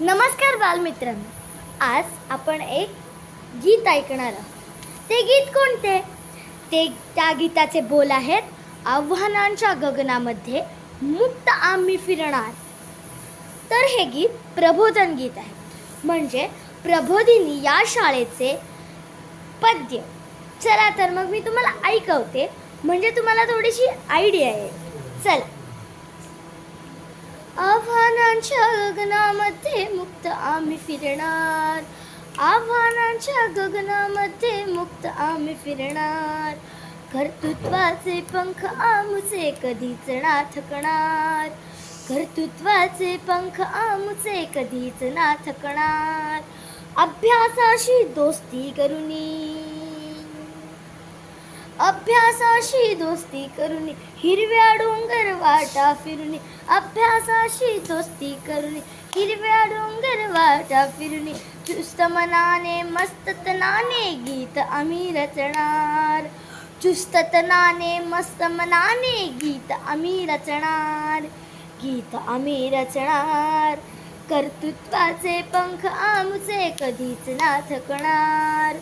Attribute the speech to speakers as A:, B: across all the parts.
A: नमस्कार बालमित्रांनो. आज आपण एक गीत ऐकणार आहोत. ते गीत कोणते? ते त्या गीताचे बोल आहेत आव्हानांच्या गगनामध्ये मुक्त आम्ही फिरणार. तर हे गीत प्रबोधन गीत आहे. म्हणजे प्रबोधिनी या शाळेचे पद्य. चला तर मग मी तुम्हाला ऐकवते. म्हणजे तुम्हाला थोडीशी आयडिया येईल चला. आव्हानांच्या गगनामध्ये मुक्त आम्ही फिरणार. आव्हानांच्या गगनामध्ये मुक्त आम्ही फिरणार. कर्तृत्वाचे पंख आमचे कधीच ना थकणार कर्तृत्वाचे पंख आमचे कधीच ना थकणार अभ्यासाशी दोस्ती करुनी अभ्यासाशी दोस्ती करून हिरव्या डोंगर वाटा फिरून. अभ्यासाशी दोस्ती करून हिरव्या डोंगर वाटा फिरून. चुस्त मनाने मस्त तनाने गीत आम्ही रचणार. चुस्त तनाने मस्त मनाने गीत आम्ही रचणार. गीत आम्ही रचणार. कर्तृत्वाचे पंख आमचे कधीच ना थकणार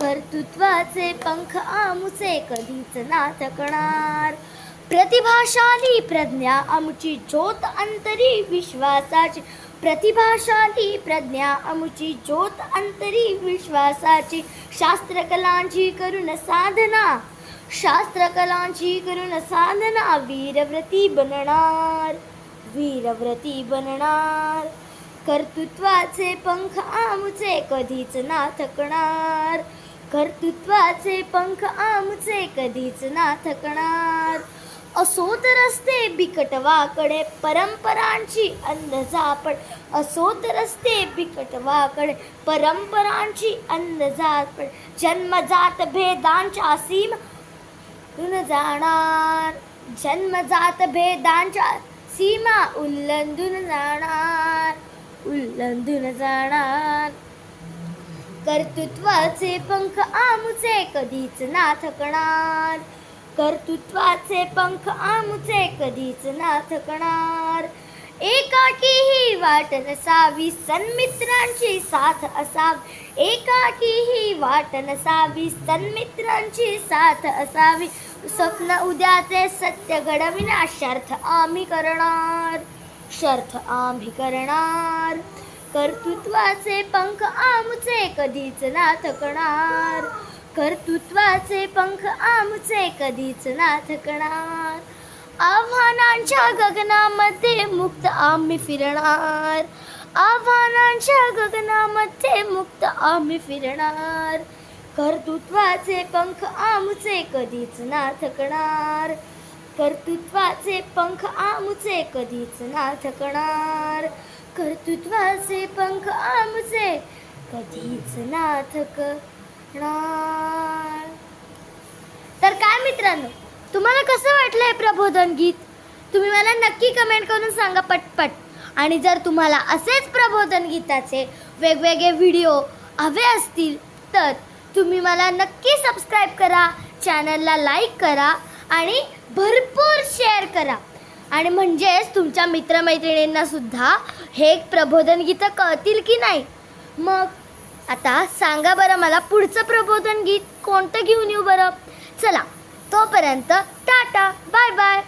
A: कर्तृत्वाचे पंख आमुचे कधीच ना थकणार प्रतिभाशाली प्रज्ञा आमुची ज्योत अंतरी विश्वासाची. प्रतिभाशाली प्रज्ञा आमुची ज्योत अंतरी विश्वासाची. शास्त्रकलांची करून साधना. शास्त्रकलांची करून साधना वीरव्रती बनणार. वीरव्रती बनणार. कर्तृत्वाचे पंख आमुचे कधीच ना थकणार कर्तृत्वाचे पंख आमचे कधीच ना थकणार असोत रस्ते बिकटवाकडे परंपरांची अंध झापड असोत रस्ते बिकटवाकडे परंपरांची अंध झापड जन्मजात भेदांच्या सीम न जाणार. जन्मजात भेदांच्या सीमा उल्लंघून जाणार. उल्लंघून जाणार. कर्तृत्वाचे पंख आमुचे कधीच ना थकणार कर्तृत्वाचे पंख आमुचे कधीच ना थकणार एकाकी ही वाट नसावी सन्मित्रांची साथ असावी. एकाकी ही वाट नसावी सन्मित्रांची साथ असावी. स्वप्न उद्याचे सत्य घडविना शर्थ आम्ही करणार. शर्थ आम्ही करणार. कर्तृत्वाचे पंख आमचे कधीच ना थकणार कर्तृत्वाचे पंख आमचे कधीच ना थकणार आव्हानांच्या गगनामध्ये मुक्त आम्ही फिरणार. आव्हानांच्या गगनामध्ये मुक्त आम्ही फिरणार. कर्तृत्वाचे पंख आमचे कधीच ना थकणार कर्तृत्वाचे पंख आमचे कधीच ना थकणार कर्तृत्वाचे पंख आमचे कधीच ना थकणार तर काय मित्रांनो तुम्हाला कसं वाटलं हे प्रबोधन गीत? तुम्ही मला नक्की कमेंट करून सांगा पटपट. आणि जर तुम्हाला असेच प्रबोधन गीताचे वेगवेगळे व्हिडिओ हवे असतील तर तुम्ही मला नक्की सबस्क्राईब करा चॅनलला लाईक करा आणि भरपूर शेअर करा. आणि म्हणजेच तुमच्या मित्रमैत्रिणींना सुद्धा हे प्रबोधन गीतं कळतील की नाही? मग आता सांगा बरं मला पुढचं प्रबोधन गीत कोणतं घेऊन येऊ बरं? चला तोपर्यंत टाटा बाय बाय.